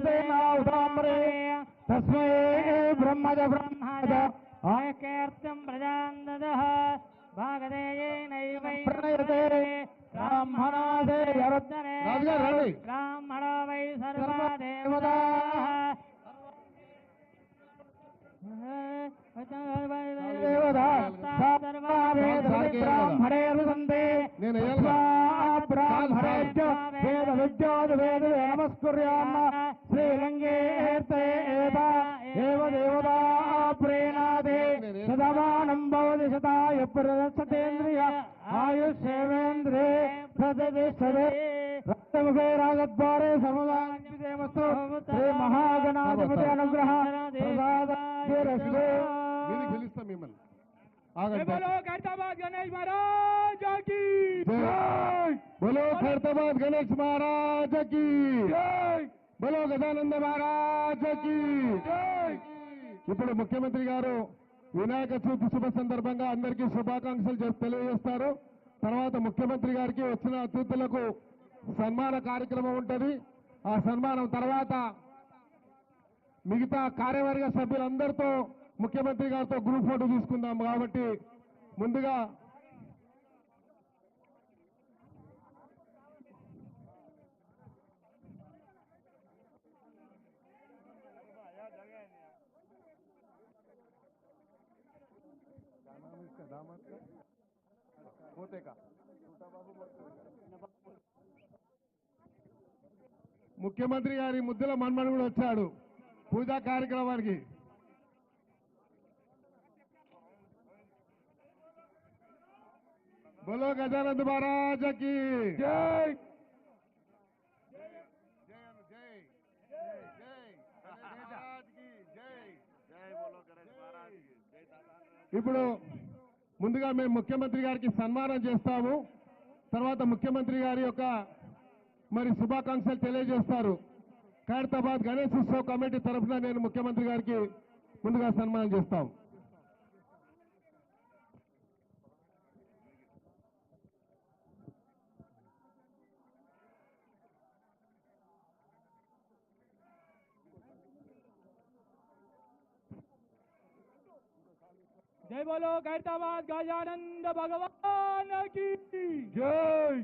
ప్రకృతే నాదామ్రే తస్మై బ్రహ్మజ బ్రహ్మజ ఆయకేర్తం ప్రజాందదః భాగదేయేనైవై ప్రణయతే బ్రాహ్మణాదే యరద్దనే రాజుగారు రండి. బ్రాహ్మణో వై సర్వా సర్వదేవతా. వేయాలి. బ్రాహ్మణేభ్య వేద విద్యాది వేద నమస్కుర్యామ శ్రీలంగేతే ఏవ దేవతా ప్రేణాదే సదమానం భవతి శతాయ ప్రదర్శతేంద్రియ ఆయుష్యేవేంద్రే ప్రతిష్టతే రక్తముఖే రాగద్వారే సర్వదామస్తు శ్రీ మహాగణాధిపతి అనుగ్రహ మీదికి పిలుస్తాం మిమ్మల్ని గణేష్ మహారాజ్ బోలో ఖైరతాబాద్ గణేష్ మహారాజ్కి బోలో గజానంద మహారాజ్కి ఇప్పుడు ముఖ్యమంత్రి గారు వినాయక చవితి శుభ సందర్భంగా అందరికీ శుభాకాంక్షలు తెలియజేస్తారు. తర్వాత ముఖ్యమంత్రి గారికి వచ్చిన అతిథులకు సన్మాన కార్యక్రమం ఉంటుంది. ఆ సన్మానం తర్వాత మిగతా కార్యవర్గ సభ్యులందరితో ముఖ్యమంత్రి గారితో గ్రూప్ ఫోటో తీసుకుందాం కాబట్టి ముందుగా పోతే का? ముఖ్యమంత్రి గారి ముద్దుల మన్మడు కూడా వచ్చాడు. పూజా కార్యక్రమానికి. బోలో గజానంద్ మహారాజకి. జై! ఇప్పుడు ముందుగా మేము ముఖ్యమంత్రి గారికి సన్మానం చేస్తాము. తర్వాత ముఖ్యమంత్రి గారి యొక్క మరి శుభాకాంక్షలు తెలియజేస్తారు. ఖైరతాబాద్ గణేష్ ఉత్సవ్ కమిటీ తరఫున నేను ముఖ్యమంత్రి గారికి ముందుగా సన్మానం చేస్తాం. जय बोलो गैताबाद गजानंद भगवान की जय।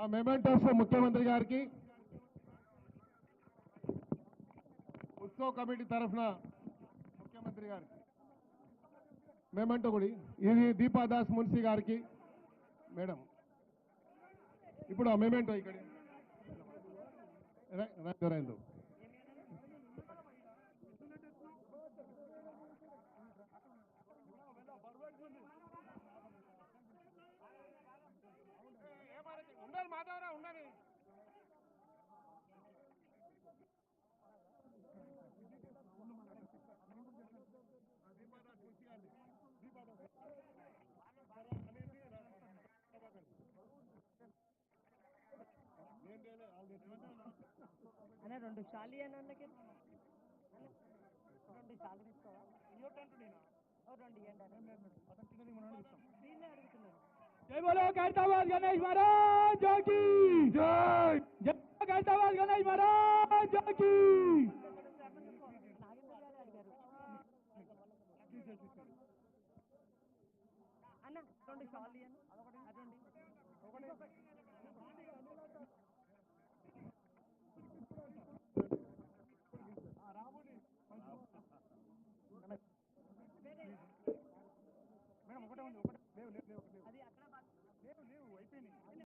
ఆ మెమెంటోస్ ముఖ్యమంత్రి గారికి. ఉత్సవ కమిటీ తరఫున ముఖ్యమంత్రి గారికి. మెమెంటో కూడా ఇది దీపాదాస్ మున్సి గారికి. మేడం ఇప్పుడు ఆ మెమెంటో ఇక్కడ. రైందు రైందు రండి. అనే రెండు షాలి అని అన్నకి రెండు షాలు తీసుకోవా రెండు ఇవ్వండి దీన్నే అడుగుతున్నాను జై బోలో ఖైరతాబాద్ గణేష్ మహారాజ్ की జై. జై ఖైరతాబాద్ గణేష్ మహారాజ్ की అన్న రెండు షాల్ అదొకటి